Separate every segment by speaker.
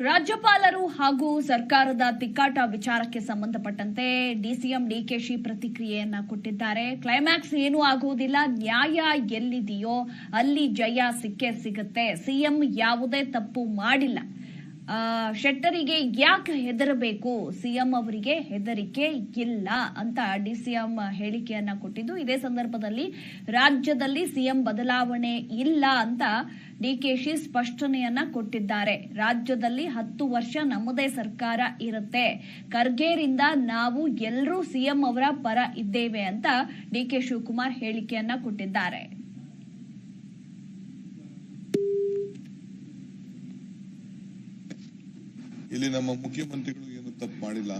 Speaker 1: ರಾಜ್ಯಪಾಲರು ಹಾಗೂ ಸರ್ಕಾರದ ತಿಕ್ಕಾಟ ವಿಚಾರಕ್ಕೆ ಸಂಬಂಧಪಟ್ಟಂತೆ ಡಿಸಿಎಂ ಡಿಕೆಶಿ ಪ್ರತಿಕ್ರಿಯೆಯನ್ನ ಕೊಟ್ಟಿದ್ದಾರೆ. ಕ್ಲೈಮ್ಯಾಕ್ಸ್ ಏನೂ ಆಗುವುದಿಲ್ಲ. ನ್ಯಾಯ ಎಲ್ಲಿದೆಯೋ ಅಲ್ಲಿ ಜಯ ಸಿಕ್ಕೇ ಸಿಗುತ್ತೆ. ಸಿಎಂ ಯಾವುದೇ ತಪ್ಪು ಮಾಡಿಲ್ಲ. ಶೆಟ್ಟರಿಗೆ ಯಾಕೆ ಹೆದರಬೇಕು? ಸಿಎಂ ಅವರಿಗೆ ಹೆದರಿಕೆ ಇಲ್ಲ ಅಂತ ಡಿ ಸಿಎಂ ಹೇಳಿಕೆಯನ್ನ ಕೊಟ್ಟಿದ್ದು. ಇದೇ ಸಂದರ್ಭದಲ್ಲಿ ರಾಜ್ಯದಲ್ಲಿ ಸಿಎಂ ಬದಲಾವಣೆ ಇಲ್ಲ ಅಂತ ಡಿ ಕೆ ಶಿ ಸ್ಪಷ್ಟನೆಯನ್ನ ಕೊಟ್ಟಿದ್ದಾರೆ. ರಾಜ್ಯದಲ್ಲಿ ಹತ್ತು ವರ್ಷ ನಮ್ಮದೇ ಸರ್ಕಾರ ಇರುತ್ತೆ. ಖರ್ಗೆರಿಂದ ನಾವು ಎಲ್ಲರೂ ಸಿಎಂ ಅವರ ಪರ ಇದ್ದೇವೆ ಅಂತ ಡಿ ಡಿಕೆ ಶಿವಕುಮಾರ್ ಹೇಳಿಕೆಯನ್ನ ಕೊಟ್ಟಿದ್ದಾರೆ.
Speaker 2: ಇಲ್ಲಿ ನಮ್ಮ ಮುಖ್ಯಮಂತ್ರಿಗಳು ಏನು ತಪ್ಪು ಮಾಡಿಲ್ಲ.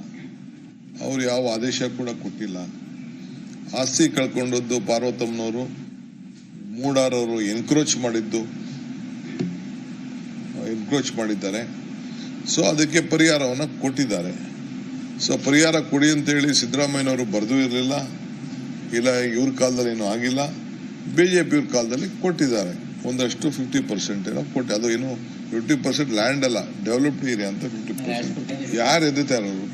Speaker 2: ಅವರು ಯಾವ ಆದೇಶ ಕೂಡ ಕೊಟ್ಟಿಲ್ಲ. ಆಸ್ತಿ ಕಳ್ಕೊಂಡದ್ದು ಪಾರ್ವತಮ್ಮನವರು, ಮೂಡಾರವರು ಎನ್ಕ್ರೋಚ್ ಮಾಡಿದ್ದು ಎನ್ಕ್ರೋಚ್ ಮಾಡಿದ್ದಾರೆ. ಸೊ ಅದಕ್ಕೆ ಪರಿಹಾರವನ್ನು ಕೊಟ್ಟಿದ್ದಾರೆ. ಸೊ ಪರಿಹಾರ ಕೊಡಿ ಅಂತೇಳಿ ಸಿದ್ದರಾಮಯ್ಯನವರು ಬರೆದು ಇರಲಿಲ್ಲ. ಇಲ್ಲ, ಇವ್ರ ಕಾಲದಲ್ಲಿ ಏನೂ ಆಗಿಲ್ಲ. ಬಿ ಜೆ ಪಿಯವ್ರ ಕಾಲದಲ್ಲಿ ಕೊಟ್ಟಿದ್ದಾರೆ. ಒಂದಷ್ಟು ಫಿಫ್ಟಿ ಪರ್ಸೆಂಟ್ ಏನೋ ಕೊಟ್ಟು ಅದು ಏನು ಫಿಫ್ಟಿ ಪರ್ಸೆಂಟ್ ಲ್ಯಾಂಡ್ ಅಲ್ಲ ಡೆವಲಪ್ಡ್ ಏರಿಯಾ ಅಂತ ಫಿಫ್ಟಿ ಪರ್ಸೆಂಟ್ ಯಾರು ಎದ್ದಿದ್ದಾರೆ ಅವರು?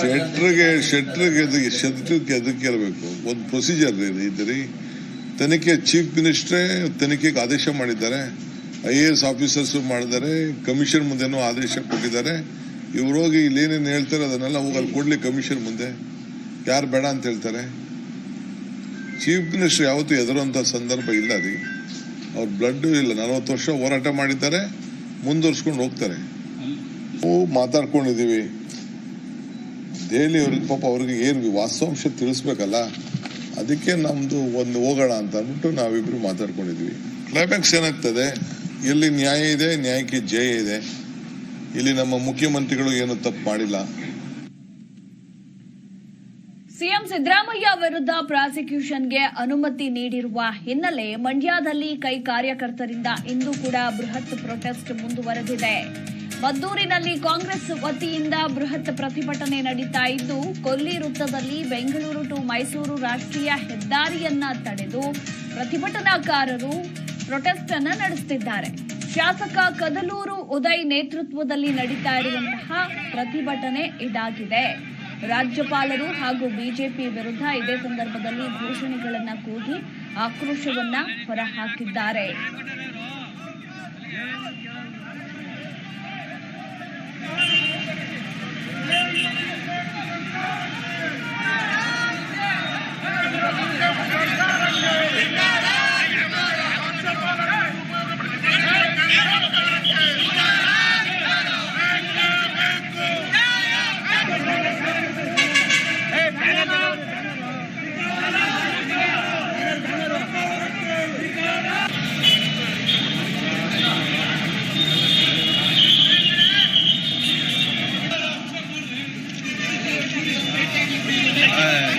Speaker 2: ಶೆಟ್ರಿಗೆ ಶೆಟ್ರಿಗೆ ಎದಕ್ಕೆ ಶೆಟ್ರಿಗೆ ಎದಕ್ಕೆ ಇರಬೇಕು? ಒಂದು ಪ್ರೊಸೀಜರ್ ಇದೆ ರೀ ತನಿಖೆ ಚೀಫ್ ಮಿನಿಸ್ಟ್ರೇ ತನಿಖೆಗೆ ಆದೇಶ ಮಾಡಿದ್ದಾರೆ. ಐ ಎ ಎಸ್ ಆಫೀಸರ್ಸ್ ಮಾಡಿದ್ದಾರೆ. ಕಮಿಷನ್ ಮುಂದೆನೂ ಆದೇಶ ಕೊಟ್ಟಿದ್ದಾರೆ. ಇವ್ರು ಹೋಗಿ ಇಲ್ಲಿ ಏನೇನು ಹೇಳ್ತಾರೆ ಅದನ್ನೆಲ್ಲ ಹೋಗಿ ಅಲ್ಲಿ ಕೊಡ್ಲಿ ಕಮಿಷನ್ ಮುಂದೆ. ಯಾರು ಬೇಡ ಅಂತ ಹೇಳ್ತಾರೆ. ಚೀಫ್ ಮಿನಿಸ್ಟರ್ ಯಾವತ್ತೂ ಎದುರುವಂಥ ಸಂದರ್ಭ ಇಲ್ಲ ರೀ ಅವ್ರ ಬ್ಲಡ್ ಇಲ್ಲ. ನಲವತ್ತು ವರ್ಷ ಹೋರಾಟ ಮಾಡಿದ್ದಾರೆ. ಮುಂದುವರ್ಸ್ಕೊಂಡು ಹೋಗ್ತಾರೆ. ಮಾತಾಡ್ಕೊಂಡಿದ್ದೀವಿ. ದೆಹಲಿ ಅವ್ರಿಗೆ ಪಾಪ ಅವ್ರಿಗೆ ಏನು ವಾಸ್ತವಾಂಶ ತಿಳಿಸ್ಬೇಕಲ್ಲ? ಅದಕ್ಕೆ ನಮ್ದು ಒಂದು ಹೋಗೋಣ ಅಂತ ಅಂದ್ಬಿಟ್ಟು ನಾವಿಬ್ರು ಮಾತಾಡ್ಕೊಂಡಿದ್ವಿ ಕ್ಲೈಮ್ಯಾಕ್ಸ್ ಏನಾಗ್ತದೆ? ಇಲ್ಲಿ ನ್ಯಾಯ ಇದೆ, ನ್ಯಾಯಕ್ಕೆ ಜಯ ಇದೆ. ಇಲ್ಲಿ ನಮ್ಮ ಮುಖ್ಯಮಂತ್ರಿಗಳು ಏನು ತಪ್ಪು ಮಾಡಿಲ್ಲ.
Speaker 1: ಸಿಎಂ ಸಿದ್ದರಾಮಯ್ಯ ವಿರುದ್ಧ ಪ್ರಾಸಿಕ್ಯೂಷನ್ಗೆ ಅನುಮತಿ ನೀಡಿರುವ ಹಿನ್ನೆಲೆ ಮಂಡ್ಯದಲ್ಲಿ ಕೈ ಕಾರ್ಯಕರ್ತರಿಂದ ಇಂದು ಕೂಡ ಬೃಹತ್ ಪ್ರೊಟೆಸ್ಟ್ ಮುಂದುವರೆದಿದೆ. ಮದ್ದೂರಿನಲ್ಲಿ ಕಾಂಗ್ರೆಸ್ ವತಿಯಿಂದ ಬೃಹತ್ ಪ್ರತಿಭಟನೆ ನಡೀತಾ ಇದ್ದು, ಕೊಲ್ಲಿ ವೃತ್ತದಲ್ಲಿ ಬೆಂಗಳೂರು ಟು ಮೈಸೂರು ರಾಷ್ಟ್ರೀಯ ಹೆದ್ದಾರಿಯನ್ನ ತಡೆದು ಪ್ರತಿಭಟನಾಕಾರರು ಪ್ರೊಟೆಸ್ಟ್ ಅನ್ನ ನಡೆಸುತ್ತಿದ್ದಾರೆ ಶಾಸಕ ಕದಲೂರು ಉದಯ್ ನೇತೃತ್ವದಲ್ಲಿ ನಡೀತಾ ಇರುವಂತಹ ಪ್ರತಿಭಟನೆ ಇದಾಗಿದೆ. ರಾಜ್ಯಪಾಲರು ಹಾಗೂ ಬಿಜೆಪಿ ವಿರುದ್ಧ ಇದೇ ಸಂದರ್ಭದಲ್ಲಿ ಘೋಷಣೆಗಳನ್ನು ಕೂಗಿ ಆಕ್ರೋಶವನ್ನ ಹೊರಹಾಕಿದ್ದಾರೆ. Yeah.